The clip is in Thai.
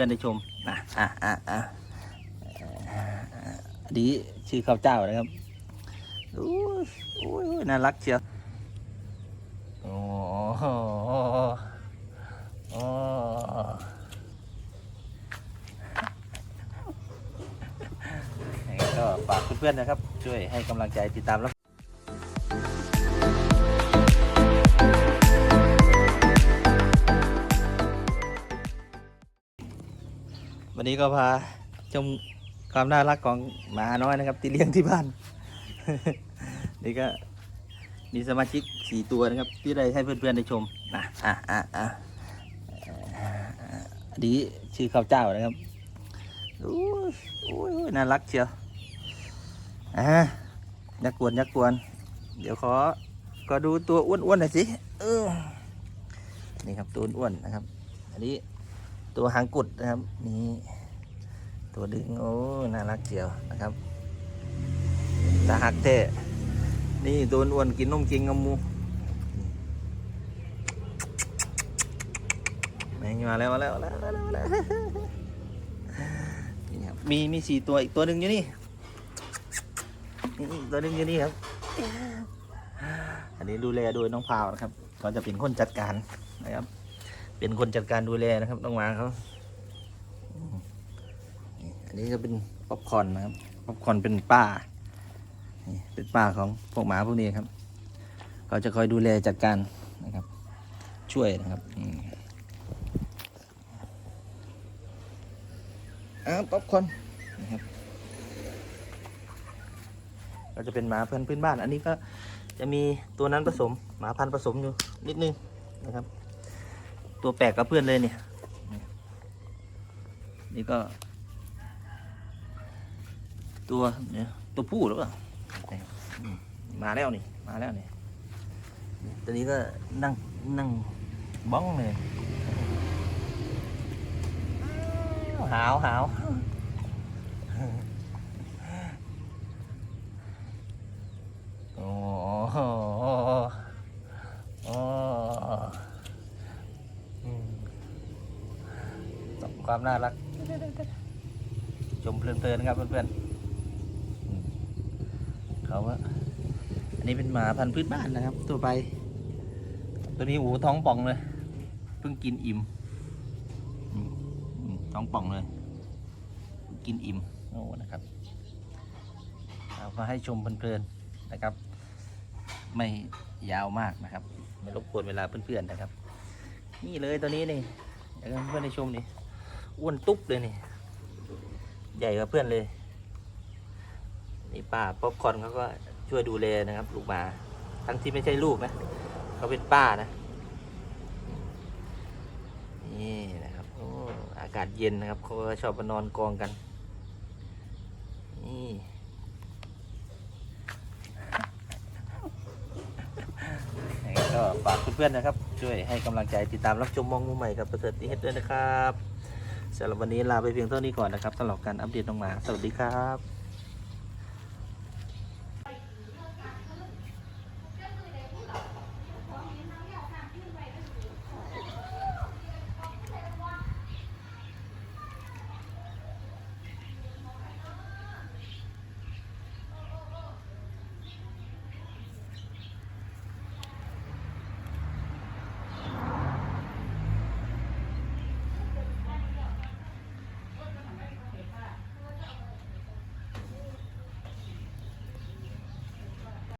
พื่อนได้ชมนะอะอะอะอันนี้ชื่อข้าวเจ้านะครับโอ้ยโอ้ยโอ้น่ารักเชียวโอ้โหโอ้ยังไงก็ฝากเพื่อนๆนะครับ ช่วยให้กำลังใจติดตามรับ วันนี้ก็พาชมความน่ารักของหมาน้อยนะครับที่เลี้ยงที่บ้าน นี่ก็มีสมาชิกสี่ตัวนะครับ ที่ได้ให้เพื่อนๆได้ชมนะอะอะอะอันนี้ชื่อข้าวเจ้านะครับโอ้ยโอ้ยโอ้ยน่ารักเชียวอะยักกวนยักกวน เดี๋ยวขอก็ดูตัวอ้วนๆหน่อยสิเออนี่ครับตัวอ้วนนะครับ อันนี้ตัวหางกุดนะครับนี่ ตัวดึงโอ้น่ารักเจียวนะครับตาหักเท่นี่ตัวอ้วนกินนมกินงมูแมงมาแล้วมาแล้วมาแล้วมาแล้วมาแล้วนี่ครับมีมีสี่ตัวอีกตัวหนึ่งอยู่นี่นี่ตัวหนึ่งอยู่นี่ครับ อันนี้ดูแลโดยน้องพาวนะครับเขาจะเป็นคนจัดการนะครับ เป็นคนจัดการดูแลนะครับน้องหมาเขา อันนี้ก็เป็นป๊อปคอนนะครับป๊อปคอนเป็นป้านี่เป็นป้าของพวกหมาพวกนี้ครับ เขาจะคอยดูแลจัดการนะครับ ช่วยนะครับอ้าวป๊อปคอนนะครับก็จะเป็นหมาเพื่อนพื้นบ้าน อันนี้ก็จะมีตัวนั้นผสม หมาพันธุ์ผสมอยู่นิดนึงนะครับ ตัวแปลกกับเพื่อนเลยเนี่ย นี่ก็ ตัวเนี่ยตัวผู้หรือเปล่ามาแล้วนี่ มาแล้วนี่ตัวนี้ก็นั่งนั่งบ้องเลยหาวหาวโอ้โหโอ้ความน่ารัก ชมเพลินๆนะครับเพื่อนๆ เขาว่าอันนี้เป็นหมาพันธุ์พื้นบ้านนะครับ ตัวไป ตัวนี้โอ้โหท้องป่องเลย เพิ่งกินอิ่มท้องป่องเลย กินอิ่มโอ้นะครับเอามาให้ชมเพลินๆนะครับ ไม่ยาวมากนะครับ ไม่รบกวนเวลาเพื่อนๆนะครับ นี่เลยตัวนี้นี่เดี๋ยวเพื่อนได้ชมนี่อ้วนตุ๊บเลยนี่ ใหญ่กว่าเพื่อนเลย นี่ป้าป๊อปคอนเขาก็ช่วยดูแลนะครับ ลูกหมา ทั้งที่ไม่ใช่ลูกนะเขาเป็นป้านะ นี่นะครับโอ้อากาศเย็นนะครับเขาชอบมานอนกองกัน นี่ก็ฝากเพื่อนๆนะครับ ช่วยให้กำลังใจติดตามรับชมมองมุมใหม่กับประเสริฐนิเฮดด้วยนะครับสำหรับวันนี้ลาไปเพียงเท่านี้ก่อนนะครับสำหรับการอัปเดตน้องหมา สวัสดีครับ